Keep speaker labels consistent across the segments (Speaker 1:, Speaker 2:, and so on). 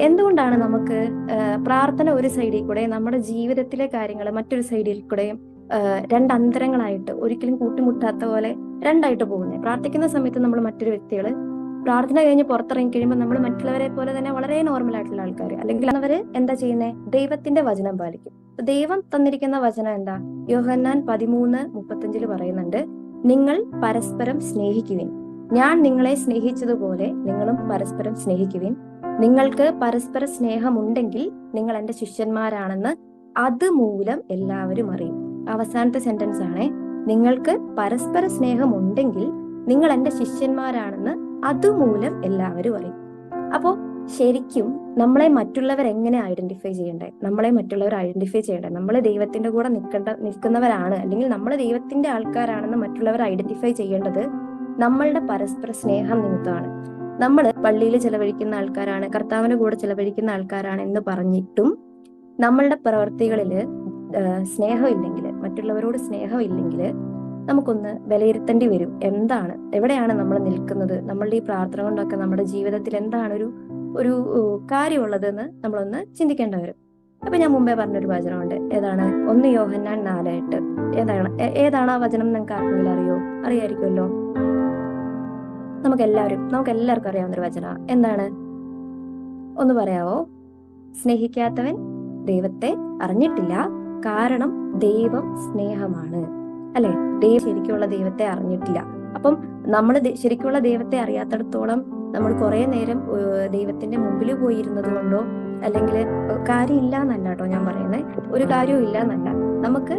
Speaker 1: എന്തുകൊണ്ടാണ് നമുക്ക് പ്രാർത്ഥന ഒരു സൈഡിൽ കൂടെ നമ്മുടെ ജീവിതത്തിലെ കാര്യങ്ങൾ മറ്റൊരു സൈഡിൽ കൂടെ രണ്ട് അന്തരങ്ങളായിട്ട് ഒരിക്കലും കൂട്ടിമുട്ടാത്ത പോലെ രണ്ടായിട്ട് പോകുന്നത്? പ്രാർത്ഥിക്കുന്ന സമയത്ത് നമ്മൾ മറ്റൊരു വ്യക്തികൾ പ്രാർത്ഥന കഴിഞ്ഞ് പുറത്തിറങ്ങി കഴിയുമ്പോൾ നമ്മൾ മറ്റുള്ളവരെ പോലെ തന്നെ വളരെ നോർമൽ ആയിട്ടുള്ള ആൾക്കാർ അല്ലെങ്കിൽ അവർ എന്താ ചെയ്യുന്നത് ദൈവത്തിന്റെ വചനം പാലിക്കും. ദൈവം തന്നിരിക്കുന്ന വചനം എന്താ? യോഹന്നാൻ പതിമൂന്ന് മുപ്പത്തഞ്ചിൽ പറയുന്നുണ്ട് നിങ്ങൾ പരസ്പരം സ്നേഹിക്കുവിൻ ഞാൻ നിങ്ങളെ സ്നേഹിച്ചതുപോലെ നിങ്ങളും പരസ്പരം സ്നേഹിക്കുവിൻ. നിങ്ങൾക്ക് പരസ്പര സ്നേഹമുണ്ടെങ്കിൽ നിങ്ങൾ എന്റെ ശിഷ്യന്മാരാണെന്ന് അതുമൂലം എല്ലാവരും അറിയും. അവസാനത്തെ സെന്റൻസ് ആണ് നിങ്ങൾക്ക് പരസ്പര സ്നേഹമുണ്ടെങ്കിൽ നിങ്ങൾ എന്റെ ശിഷ്യന്മാരാണെന്ന് അതുമൂലം എല്ലാവരും അറിയും. അപ്പോ ശരിക്കും നമ്മളെ മറ്റുള്ളവർ എങ്ങനെ ഐഡന്റിഫൈ ചെയ്യണ്ടേ? നമ്മളെ മറ്റുള്ളവർ ഐഡന്റിഫൈ ചെയ്യണ്ടേ? നമ്മൾ ദൈവത്തിന്റെ കൂടെ നിൽക്കേണ്ട നിൽക്കുന്നവരാണ് അല്ലെങ്കിൽ നമ്മൾ ദൈവത്തിന്റെ ആൾക്കാരാണെന്ന് മറ്റുള്ളവർ ഐഡന്റിഫൈ ചെയ്യേണ്ടത് നമ്മളുടെ പരസ്പര സ്നേഹം നിമിത്തമാണ്. നമ്മൾ പള്ളിയിൽ ചെലവഴിക്കുന്ന ആൾക്കാരാണ് കർത്താവിന്റെ കൂടെ ചെലവഴിക്കുന്ന ആൾക്കാരാണ് എന്ന് പറഞ്ഞിട്ടും നമ്മളുടെ പ്രവർത്തികളിൽ സ്നേഹമില്ലെങ്കിൽ മറ്റുള്ളവരോട് സ്നേഹമില്ലെങ്കിൽ നമുക്കൊന്ന് വിലയിരുത്തേണ്ടി വരും. എന്താണ്? എവിടെയാണ് നമ്മൾ നിൽക്കുന്നത്? നമ്മളുടെ ഈ പ്രാർത്ഥന കൊണ്ടൊക്കെ നമ്മുടെ ജീവിതത്തിൽ എന്താണ് ഒരു ഒരു കാര്യമുള്ളതെന്ന് നമ്മളൊന്ന് ചിന്തിക്കേണ്ട വരും. അപ്പൊ ഞാൻ മുമ്പേ പറഞ്ഞൊരു വചനമുണ്ട്. ഏതാണ്? ഒന്ന് യോഹന്നാൻ നാലായിട്ട് ഏതാണ്? ഏതാണ് ആ വചനം? നിങ്ങൾക്ക് ആർക്കെങ്കിലും അറിയോ? അറിയായിരിക്കുമല്ലോ. നമുക്ക് എല്ലാവരും നമുക്ക് എല്ലാവർക്കും അറിയാവുന്ന ഒരു വചന. എന്താണ്? ഒന്ന് പറയാവോ? സ്നേഹിക്കാത്തവൻ ദൈവത്തെ അറിഞ്ഞിട്ടില്ല. കാരണം ദൈവം സ്നേഹമാണ്. അല്ലെ? ദൈവം ശരിക്കുള്ള ദൈവത്തെ അറിഞ്ഞിട്ടില്ല. അപ്പം നമ്മൾ ശരിക്കുള്ള ദൈവത്തെ അറിയാത്തടത്തോളം നമ്മൾ കുറെ നേരം ദൈവത്തിന്റെ മുമ്പിൽ പോയിരുന്നത് കൊണ്ടോ അല്ലെങ്കിൽ കാര്യമില്ല എന്നല്ല കേട്ടോ ഞാൻ പറയുന്നത് ഒരു കാര്യവും ഇല്ല എന്നല്ല നമുക്ക്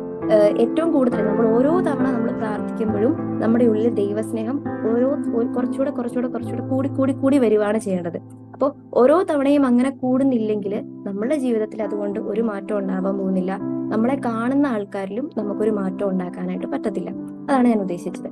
Speaker 1: ഏറ്റവും കൂടുതൽ നമ്മൾ ഓരോ തവണ നമ്മൾ പ്രാർത്ഥിക്കുമ്പോഴും നമ്മുടെ ഉള്ളിൽ ദൈവസ്നേഹം ഓരോ കുറച്ചുകൂടെ കുറച്ചുകൂടെ കുറച്ചുകൂടെ കൂടി കൂടി കൂടി വരുവാണ് ചെയ്യേണ്ടത്. അപ്പോൾ ഓരോ തവണയും അങ്ങനെ കൂടുന്നില്ലെങ്കിൽ നമ്മുടെ ജീവിതത്തിൽ അതുകൊണ്ട് ഒരു മാറ്റം ഉണ്ടാവാൻ പോകുന്നില്ല. നമ്മളെ കാണുന്ന ആൾക്കാരിലും നമുക്കൊരു മാറ്റം ഉണ്ടാക്കാനായിട്ട് പറ്റത്തില്ല. അതാണ് ഞാൻ ഉദ്ദേശിച്ചത്.